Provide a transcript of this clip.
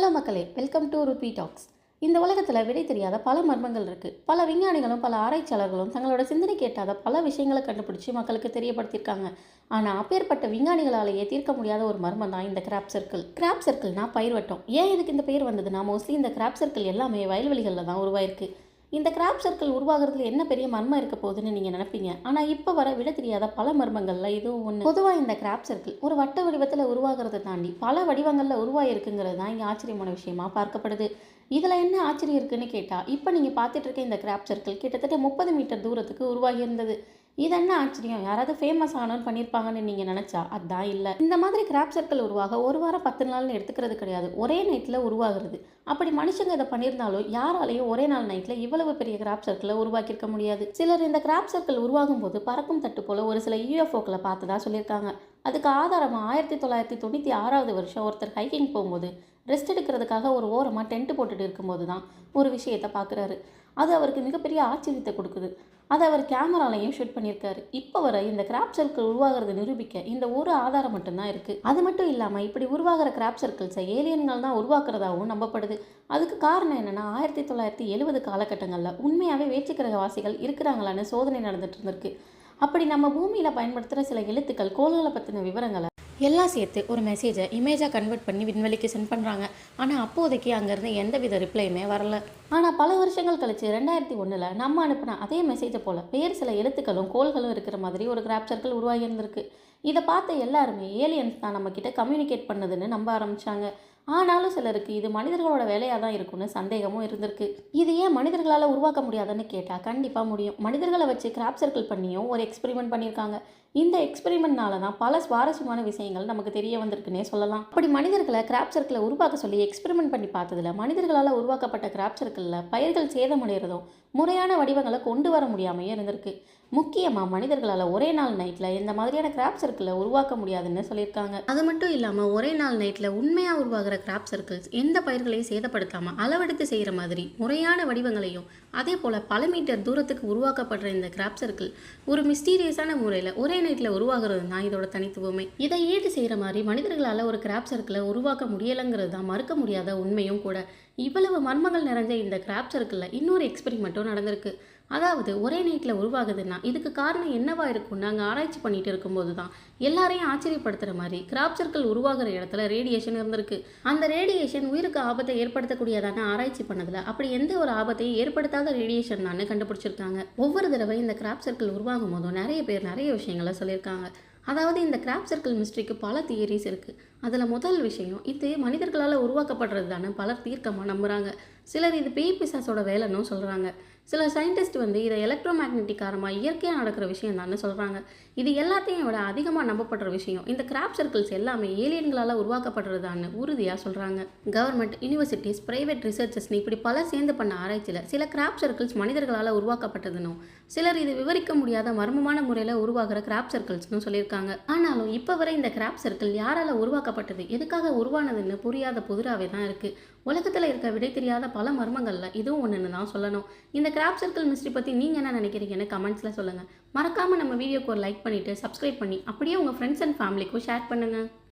Hello மக்களே welcome to Ruthvi tax. இந்த உலகத்தில் விடை தெரியாத பல மர்மங்கள் இருக்குது பல விஞ்ஞானிகளும் பல ஆராய்ச்சியாளர்களும் தங்களோட சிந்தனை கேட்டாத பல விஷயங்களை கண்டுபிடிச்சி மக்களுக்கு தெரியப்படுத்தியிருக்காங்க. ஆனால் அப்பேற்பட்ட விஞ்ஞானிகளாலேயே தீர்க்க முடியாத ஒரு மர்மம் தான் இந்த கிராப் சர்க்கிள். கிராப் சர்க்கிள்னா பயிர்வட்டம் ஏன் இதுக்கு இந்த பெயர் வந்ததுன்னா மோஸ்ட்லி இந்த கிராப் சர்க்கிள் எல்லாமே வயல்வெளிகளில் தான் உருவாயிருக்கு. இந்த கிராப் சர்க்கிள் உருவாகிறதுல என்ன பெரிய மர்மம் இருக்க போகுதுன்னு நீங்கள் நினைப்பீங்க. ஆனால் இப்போ வர விட தெரியாத பல மர்மங்களில் இதுவும் ஒன்று பொதுவாக இந்த கிராப் சர்க்கிள் ஒரு வட்ட வடிவத்தில் உருவாகிறத தாண்டி பல வடிவங்களில் உருவாயிருக்குங்கிறது தான் இங்கே ஆச்சரியமான விஷயமா பார்க்கப்படுது. இதில் என்ன ஆச்சரியம் இருக்குன்னு கேட்டால் இப்போ நீங்கள் பார்த்துட்டு இருக்க இந்த கிராப் சர்க்கிள் கிட்டத்தட்ட முப்பது மீட்டர் தூரத்துக்கு உருவாகி இருந்தது இது என்ன ஆச்சரியம்? யாராவது ஃபேமஸ் ஆனோன்னு பண்ணியிருப்பாங்கன்னு நீங்கள் நினச்சா? அதான் இல்லை. இந்த மாதிரி கிராப் சர்க்கிள் உருவாக ஒரு வாரம் பத்து நாள்னு எடுத்துக்கிறது கிடையாது. ஒரே நைட்டில் உருவாகிறது. அப்படி மனுஷங்க இதை பண்ணியிருந்தாலும் யாராலையும் ஒரே நாள் நைட்டில் இவ்வளவு பெரிய கிராப் சர்க்கிளை உருவாக்கியிருக்க முடியாது. சிலர் இந்த கிராப் சர்க்கிள் உருவாகும் போது பறக்கும் தட்டு போல ஒரு சில யூஎஃப்ஓக்களை பார்த்ததா சொல்லியிருக்காங்க. அதுக்கு ஆதாரமாக ஆயிரத்தி தொள்ளாயிரத்தி தொண்ணூற்றி ஆறாவது வருஷம் ஒருத்தர் ஹைக்கிங் போகும்போது ரெஸ்ட் எடுக்கிறதுக்காக ஒரு ஓரமாக டென்ட் போட்டுட்டு இருக்கும்போது தான் ஒரு விஷயத்தை பார்க்குறாரு அது அவருக்கு மிகப்பெரிய ஆச்சரியத்தை கொடுக்குது. அதை அவர் கேமராலையும் ஷூட் பண்ணியிருக்காரு. இப்போ வரை இந்த கிராப் சர்க்கிள் உருவாகிறத நிரூபிக்க இந்த ஒரு ஆதாரம் மட்டும்தான் இருக்குது அது மட்டும் இல்லாமல் இப்படி உருவாகிற கிராப் சர்க்கிள்ஸை ஏலியன்கள் தான் உருவாக்குறதாகவும் நம்பப்படுது. அதுக்கு காரணம் என்னென்னா ஆயிரத்தி தொள்ளாயிரத்தி எழுபது காலகட்டங்களில் உண்மையாகவே வேற்றுக்கிரகவாசிகள் இருக்கிறாங்களான்னு சோதனை நடந்துட்டு இருந்திருக்கு. அப்படி நம்ம பூமியில் பயன்படுத்துகிற சில எழுத்துக்கள் கோள்களை பற்றின விவரங்களை எல்லாம் சேர்த்து ஒரு மெசேஜை இமேஜாக கன்வெர்ட் பண்ணி விண்வெளிக்கு சென்ட் பண்ணுறாங்க ஆனால் அப்போதைக்கு அங்கேருந்து எந்த வித ரிப்ளையுமே வரல. ஆனால் பல வருஷங்கள் கழிச்சு ரெண்டாயிரத்தி ஒன்றில் நம்ம அனுப்பின அதே மெசேஜை போல் வேறு சில எழுத்துக்களும் கோள்களும் இருக்கிற மாதிரி ஒரு கிராப் சர்க்கிள் உருவாகி இருந்திருக்கு. இதை பார்த்த எல்லாருமே ஏலியன்ஸ் தான் நம்மக்கிட்ட கம்யூனிகேட் பண்ணுதுன்னு நம்ப ஆரம்பித்தாங்க ஆனாலும் சிலருக்கு இது மனிதர்களோட வேலையாக தான் இருக்கும்னு சந்தேகமும் இருந்திருக்கு. இது ஏன் மனிதர்களால் உருவாக்க முடியாதுன்னு கேட்டால் கண்டிப்பாக முடியும். மனிதர்களை வச்சு கிராப் சர்க்கிள் பண்ணியும் ஒரு எக்ஸ்பெரிமெண்ட் பண்ணியிருக்காங்க. இந்த எக்ஸ்பெரிமெண்ட்னால தான் பல சுவாரஸ்யமான விஷயங்கள் நமக்கு தெரிய வந்திருக்குன்னே சொல்லலாம். அப்படி மனிதர்களை கிராப் சர்க்கிளை உருவாக்க சொல்லி எக்ஸ்பெரிமெண்ட் பண்ணி பார்த்ததில் மனிதர்களால் உருவாக்கப்பட்ட கிராப் சர்க்கிளில் பயிர்கள் சேதமடைகிறதும் முறையான வடிவங்களை கொண்டு வர முடியாமையே இருந்திருக்கு. முக்கியமாக மனிதர்களால் ஒரே நாள் நைட்டில் இந்த மாதிரியான கிராப் சர்க்கிளை உருவாக்க முடியாதுன்னு சொல்லியிருக்காங்க. அது மட்டும் இல்லாமல் ஒரே நாள் நைட்டில் உண்மையாக உருவாகிற கிராப் சர்க்கிள்ஸ் எந்த பயிர்களையும் சேதப்படுத்தாமல் அளவெடுத்து செய்கிற மாதிரி முறையான வடிவங்களையும் அதே போல் பல மீட்டர் தூரத்துக்கு உருவாக்கப்படுற இந்த கிராப் சர்க்கிள் ஒரு மிஸ்டீரியஸான முறையில் ஒரே நைட்டில் உருவாகிறது தான் இதோட தனித்துவமே. இதை ஈடு செய்கிற மாதிரி மனிதர்களால் ஒரு கிராப் சர்க்கிளை உருவாக்க முடியலைங்கிறது தான் மறுக்க முடியாத உண்மையும் கூட. இவ்வளவு மர்மங்கள் நிறைஞ்ச இந்த கிராப் சர்க்கிளில் இன்னொரு எக்ஸ்பெரிமெண்ட்டும் நடந்திருக்கு. அதாவது ஒரே நைட்டில் உருவாகுதுன்னா இதுக்கு காரணம் என்னவா இருக்கும்னு நாங்கள் ஆராய்ச்சி பண்ணிட்டு இருக்கும்போது தான் எல்லாரையும் ஆச்சரியப்படுத்துகிற மாதிரி கிராப் சர்க்கிள் உருவாகிற இடத்துல ரேடியேஷன் இருந்திருக்கு. அந்த ரேடியேஷன் உயிருக்கு ஆபத்தை ஏற்படுத்தக்கூடியதான ஆராய்ச்சி பண்ணதில் அப்படி எந்த ஒரு ஆபத்தையும் ஏற்படுத்தாத ரேடியேஷன் தான் கண்டுபிடிச்சிருக்காங்க. ஒவ்வொரு தடவை இந்த கிராப் சர்க்கிள் உருவாகும் போதும் நிறைய பேர் நிறைய விஷயங்களை சொல்லியிருக்காங்க. அதாவது இந்த கிராப் சர்க்கிள் மிஸ்ட்ரிக்கு பல தியரிஸ் இருக்குது அதில் முதல் விஷயம் இது மனிதர்களால் உருவாக்கப்படுறது தானே பலர் தீர்க்கமாக நம்புகிறாங்க சிலர் இது பேய் பிசாஸோட வேலைன்னு சொல்கிறாங்க சில சயின்டிஸ்ட் வந்து இதை எலக்ட்ரோ மேக்னெட்டிக் காரமாக இயற்கையாக நடக்கிற விஷயம் தானே சொல்கிறாங்க இது எல்லாத்தையும் விட அதிகமாக நம்பப்படுற விஷயம் இந்த கிராப் சர்க்கிள்ஸ் எல்லாமே ஏலியன்களால் உருவாக்கப்படுறதான்னு உறுதியாக சொல்கிறாங்க கவர்மெண்ட் யூனிவர்சிட்டிஸ் ப்ரைவேட் ரிசர்ச்சஸ்னு இப்படி பல சேர்ந்து பண்ண ஆராய்ச்சியில் சில கிராப் சர்க்கிள்ஸ் மனிதர்களால் உருவாக்கப்பட்டதுன்னு சிலர் இது விவரிக்க முடியாத மர்மமான முறையில் உருவாகிற கிராப் சர்க்கிள்ஸ்னு சொல்லியிருக்காங்க. ஆனாலும் இப்போ வரை இந்த கிராப் சர்க்கிள் யாரால் உருவாக்கப்பட்டது. எதுக்காக உருவானதுன்னு புரியாத புதிராவே தான் இருக்குது உலகத்தில் இருக்க விடை தெரியாத பல மர்மங்களில் இதுவும் ஒன்றுன்னு தான் சொல்லணும். இந்த கிராப் சர்க்கிள் மிஸ்ட்ரி பற்றி நீங்கள் என்ன நினைக்கிறீங்கன்னு கமெண்ட்ஸில் சொல்லுங்கள் மறக்காமல் நம்ம வீடியோக்கு ஒரு லைக் பண்ணிவிட்டு சப்ஸ்கிரைப் பண்ணி அப்படியே உங்கள் ஃப்ரெண்ட்ஸ் அண்ட் ஃபேமிலிக்கும் ஷேர் பண்ணுங்கள்